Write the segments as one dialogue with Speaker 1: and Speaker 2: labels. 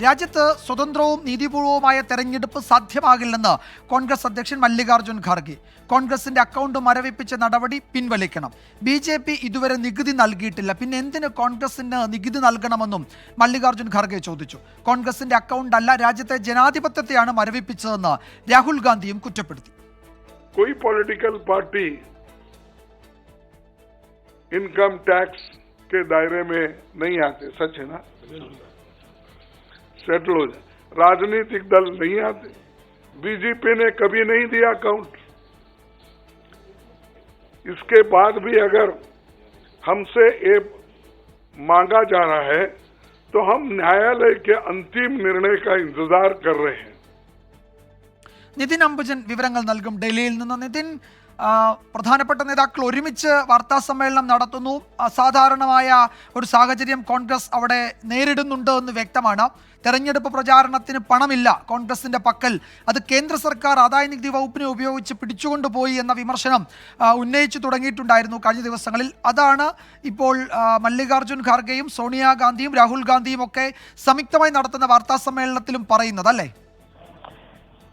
Speaker 1: രാജ്യത്ത് സ്വതന്ത്രവും നീതിപൂർവവുമായ തെരഞ്ഞെടുപ്പ് സാധ്യമാകില്ലെന്ന് കോൺഗ്രസ് അധ്യക്ഷൻ മല്ലികാർജ്ജുൻ ഖാർഗെ കോൺഗ്രസിന്റെ അക്കൗണ്ട് മരവിപ്പിച്ച നടപടി പിൻവലിക്കണം ബി ജെ പി ഇതുവരെ നികുതി നൽകിയിട്ടില്ല പിന്നെ എന്തിന് കോൺഗ്രസിന് നികുതി നൽകണമെന്നും മല്ലികാർജ്ജുൻ ഖാർഗെ ചോദിച്ചു കോൺഗ്രസിന്റെ അക്കൗണ്ട് അല്ല രാജ്യത്തെ ജനാധിപത്യത്തെയാണ് മരവിപ്പിച്ചതെന്ന് രാഹുൽ ഗാന്ധിയും കുറ്റപ്പെടുത്തി
Speaker 2: कोई पॉलिटिकल पार्टी इनकम टैक्स के दायरे में नहीं आते सच है ना सेटल हो जाए राजनीतिक दल नहीं आते बीजेपी ने कभी नहीं दिया अकाउंट इसके बाद भी अगर हमसे ये मांगा जा रहा है तो हम न्यायालय के अंतिम निर्णय का इंतजार कर रहे हैं
Speaker 1: നിതിൻ അംബുജൻ വിവരങ്ങൾ നൽകും ഡൽഹിയിൽ നിന്ന് നിതിൻ ആ, പ്രധാനപ്പെട്ട നേതാക്കൾ ഒരുമിച്ച് വാർത്താ സമ്മേളനം നടത്തുന്നു. അസാധാരണമായ ഒരു സാഹചര്യം കോൺഗ്രസ് അവിടെ നേരിടുന്നുണ്ട് എന്ന് വ്യക്തമാണ്. തെരഞ്ഞെടുപ്പ് പ്രചാരണത്തിന് പണമില്ല കോൺഗ്രസിന്റെ പക്കൽ. അത് കേന്ദ്ര സർക്കാർ ആദായ നികുതി വകുപ്പിനെ ഉപയോഗിച്ച് പിടിച്ചുകൊണ്ടുപോയി എന്ന വിമർശനം ഉന്നയിച്ചു തുടങ്ങിയിട്ടുണ്ടായിരുന്നു കഴിഞ്ഞ ദിവസങ്ങളിൽ. അതാണ് ഇപ്പോൾ മല്ലികാർജുൻ ഖാർഗെയും സോണിയാഗാന്ധിയും രാഹുൽ ഗാന്ധിയും ഒക്കെ സംയുക്തമായി നടത്തുന്ന വാർത്താ സമ്മേളനത്തിലും പറയുന്നത് അല്ലേ?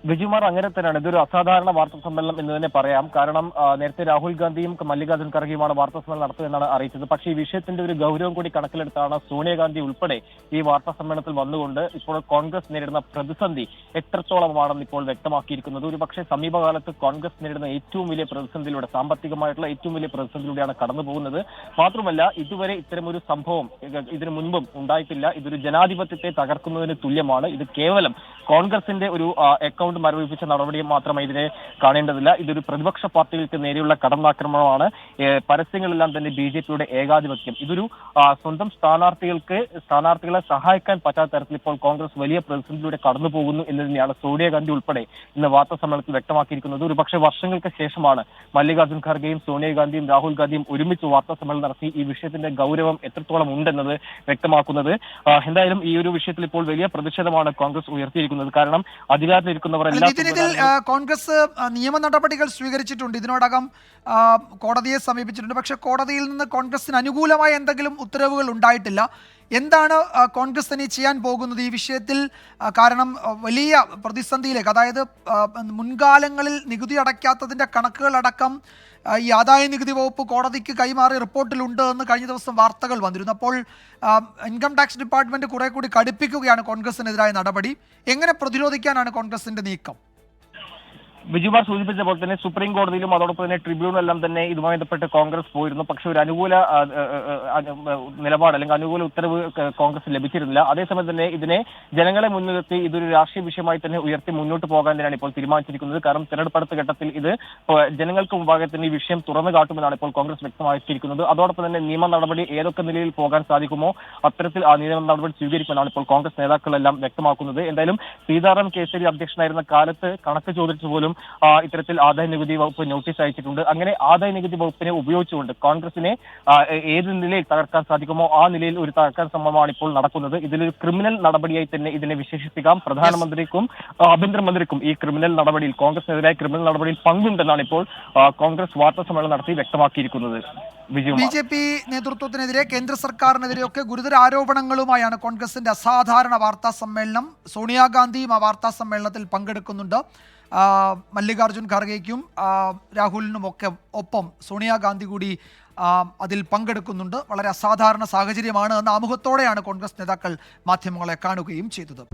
Speaker 3: വിജുമാർ അങ്ങനെ തന്നെയാണ്. ഇതൊരു അസാധാരണ വാർത്താ സമ്മേളനം എന്ന് തന്നെ പറയാം. കാരണം നേരത്തെ രാഹുൽ ഗാന്ധിയും മല്ലികാർജുൻ ഖർഗെയുമാണ് വാർത്താ സമ്മേളനം നടത്തുമെന്നാണ് അറിയിച്ചത്. പക്ഷേ ഈ വിഷയത്തിന്റെ ഒരു ഗൗരവം കൂടി കണക്കിലെടുത്താണ് സോണിയാഗാന്ധി ഉൾപ്പെടെ ഈ വാർത്താ സമ്മേളനത്തിൽ വന്നുകൊണ്ട് ഇപ്പോൾ കോൺഗ്രസ് നേരിടുന്ന പ്രതിസന്ധി എത്രത്തോളമാണെന്ന് ഇപ്പോൾ വ്യക്തമാക്കിയിരിക്കുന്നത്. ഒരു പക്ഷേ സമീപകാലത്ത് കോൺഗ്രസ് നേരിടുന്ന ഏറ്റവും വലിയ പ്രതിസന്ധിയിലൂടെ സാമ്പത്തികമായിട്ടുള്ള ഏറ്റവും വലിയ പ്രതിസന്ധിയിലൂടെയാണ് കടന്നു പോകുന്നത്. മാത്രമല്ല ഇതുവരെ ഇത്തരമൊരു സംഭവം ഇത് ഇതിനു മുൻപും ഉണ്ടായിട്ടില്ല. ഇതൊരു ജനാധിപത്യത്തെ തകർക്കുന്നതിന് തുല്യമാണ്. ഇത് കേവലം കോൺഗ്രസിന്റെ ഒരു അക്കൗണ്ട് മരവിപ്പിച്ച നടപടി മാത്രമേ ഇതിനെ കാണേണ്ടതില്ല. ഇതൊരു പ്രതിപക്ഷ പാർട്ടികൾക്ക് നേരെയുള്ള കടന്നാക്രമണമാണ്. പരസ്യങ്ങളെല്ലാം തന്നെ ബി ജെ പിയുടെ ഏകാധിപത്യം. ഇതൊരു സ്വന്തം സ്ഥാനാർത്ഥികൾക്ക് സ്ഥാനാർത്ഥികളെ സഹായിക്കാൻ പറ്റാത്ത തരത്തിൽ ഇപ്പോൾ കോൺഗ്രസ് വലിയ പ്രതിസന്ധിയിലൂടെ കടന്നു പോകുന്നു എന്ന് തന്നെയാണ് സോണിയാഗാന്ധി ഉൾപ്പെടെ ഇന്ന് വാർത്താ സമ്മേളനത്തിൽ വ്യക്തമാക്കിയിരിക്കുന്നത്. ഒരു പക്ഷേ വർഷങ്ങൾക്ക് ശേഷമാണ് മല്ലികാർജുൻ ഖാർഗെയും സോണിയാഗാന്ധിയും രാഹുൽ ഗാന്ധിയും ഒരുമിച്ച് വാർത്താ സമ്മേളനം നടത്തി ഈ വിഷയത്തിന്റെ ഗൗരവം എത്രത്തോളം ഉണ്ടെന്നത് വ്യക്തമാക്കുന്നത്. എന്തായാലും ഈ ഒരു വിഷയത്തിൽ ഇപ്പോൾ വലിയ പ്രതിഷേധമാണ് കോൺഗ്രസ് ഉയർത്തിയിരിക്കുന്നത്. കാരണം
Speaker 1: നിതിൻ ഇതിൽ ആ, കോൺഗ്രസ് നിയമ നടപടികൾ സ്വീകരിച്ചിട്ടുണ്ട്. ഇതിനോടകം കോടതിയെ സമീപിച്ചിട്ടുണ്ട്. പക്ഷെ കോടതിയിൽ നിന്ന് കോൺഗ്രസിന് അനുകൂലമായ എന്തെങ്കിലും ഉത്തരവുകൾ ഉണ്ടായിട്ടില്ല. എന്താണ് കോൺഗ്രസ് തന്നെ ചെയ്യാൻ പോകുന്നത്? ഈ വിഷയത്തിൽ കാരണം വലിയ പ്രതിസന്ധിയിലേക്ക് അതായത് മുൻകാലങ്ങളിൽ നികുതി അടയ്ക്കാത്തതിന്റെ കണക്കുകളടക്കം ഈ ആദായ നികുതി വകുപ്പ് കോടതിക്ക് കൈമാറി റിപ്പോർട്ടിലുണ്ട് എന്ന് കഴിഞ്ഞ ദിവസം വാർത്തകൾ വന്നിരുന്നു. അപ്പോൾ ഇൻകം ടാക്സ് ഡിപ്പാർട്ട്മെന്റ് കുറെ കൂടി കടുപ്പിക്കുകയാണ് കോൺഗ്രസിനെതിരായ നടപടി. എങ്ങനെ പ്രതിരോധിക്കാനാണ് കോൺഗ്രസിന്റെ നീക്കം?
Speaker 3: ബിജുമാർ സൂചിപ്പിച്ച പോലെ തന്നെ സുപ്രീം കോടതിയിലും അതോടൊപ്പം തന്നെ ട്രിബ്യൂണലെല്ലാം തന്നെ ഇതുമായി ബന്ധപ്പെട്ട് കോൺഗ്രസ് പോയിരുന്നു. പക്ഷെ ഒരു അനുകൂല നിലപാട് അല്ലെങ്കിൽ അനുകൂല ഉത്തരവ് കോൺഗ്രസ് ലഭിച്ചിരുന്നില്ല. അതേസമയം തന്നെ ഇതിനെ ജനങ്ങളെ മുൻനിർത്തി ഇതൊരു രാഷ്ട്രീയ വിഷയമായി തന്നെ ഉയർത്തി മുന്നോട്ട് പോകാൻ തന്നെയാണ് ഇപ്പോൾ തീരുമാനിച്ചിരിക്കുന്നത്. കാരണം തിരഞ്ഞെടുപ്പ് ഘട്ടത്തിൽ ഇത് ജനങ്ങൾക്ക് മുമ്പാകെ തന്നെ ഈ വിഷയം തുറന്നു കാട്ടുമെന്നാണ് ഇപ്പോൾ കോൺഗ്രസ് വ്യക്തമാക്കിയിരിക്കുന്നത്. അതോടൊപ്പം തന്നെ നിയമ നടപടി ഏതൊക്കെ നിലയിൽ പോകാൻ സാധിക്കുമോ അത്തരത്തിൽ ആ നിയമ നടപടി സ്വീകരിക്കുമെന്നാണ് ഇപ്പോൾ കോൺഗ്രസ് നേതാക്കളെല്ലാം വ്യക്തമാക്കുന്നത്. എന്തായാലും സീതാറാം കേസരി അധ്യക്ഷനായിരുന്ന കാലത്ത് കണക്ക് ചോദിച്ചു പോലും ഇത്തരത്തിൽ ആദായ നികുതി വകുപ്പ് നോട്ടീസ് അയച്ചിട്ടുണ്ട്. അങ്ങനെ ആദായ നികുതി വകുപ്പിനെ ഉപയോഗിച്ചുകൊണ്ട് കോൺഗ്രസിനെ ഏത് നിലയിൽ തകർക്കാൻ സാധിക്കുമോ ആ നിലയിൽ ഒരു തകർക്കാൻ ശ്രമമാണ് ഇപ്പോൾ നടക്കുന്നത്. ഇതിലൊരു ക്രിമിനൽ നടപടിയായി തന്നെ ഇതിനെ വിശേഷിപ്പിക്കാം. പ്രധാനമന്ത്രിക്കും ആഭ്യന്തരമന്ത്രിക്കും ഈ ക്രിമിനൽ നടപടിയിൽ കോൺഗ്രസിനെതിരായ ക്രിമിനൽ നടപടിയിൽ പങ്കുണ്ടെന്നാണ് ഇപ്പോൾ കോൺഗ്രസ് വാർത്താ സമ്മേളനം നടത്തി വ്യക്തമാക്കിയിരിക്കുന്നത്.
Speaker 1: ബി ജെ പി നേതൃത്വത്തിനെതിരെ കേന്ദ്ര സർക്കാരിനെതിരെയൊക്കെ ഗുരുതര ആരോപണങ്ങളുമായാണ് കോൺഗ്രസിന്റെ അസാധാരണ വാർത്താ സമ്മേളനം. സോണിയാഗാന്ധിയും ആ വാർത്താ സമ്മേളനത്തിൽ പങ്കെടുക്കുന്നുണ്ട്. മല്ലികാർജുൻ ഖാർഗെയ്ക്കും രാഹുലിനും ഒക്കെ ഒപ്പം സോണിയാഗാന്ധി കൂടി അതിൽ പങ്കെടുക്കുന്നുണ്ട്. വളരെ അസാധാരണ സാഹചര്യമാണ് എന്ന ആമുഖത്തോടെയാണ് കോൺഗ്രസ് നേതാക്കൾ മാധ്യമങ്ങളെ കാണുകയും ചെയ്തത്.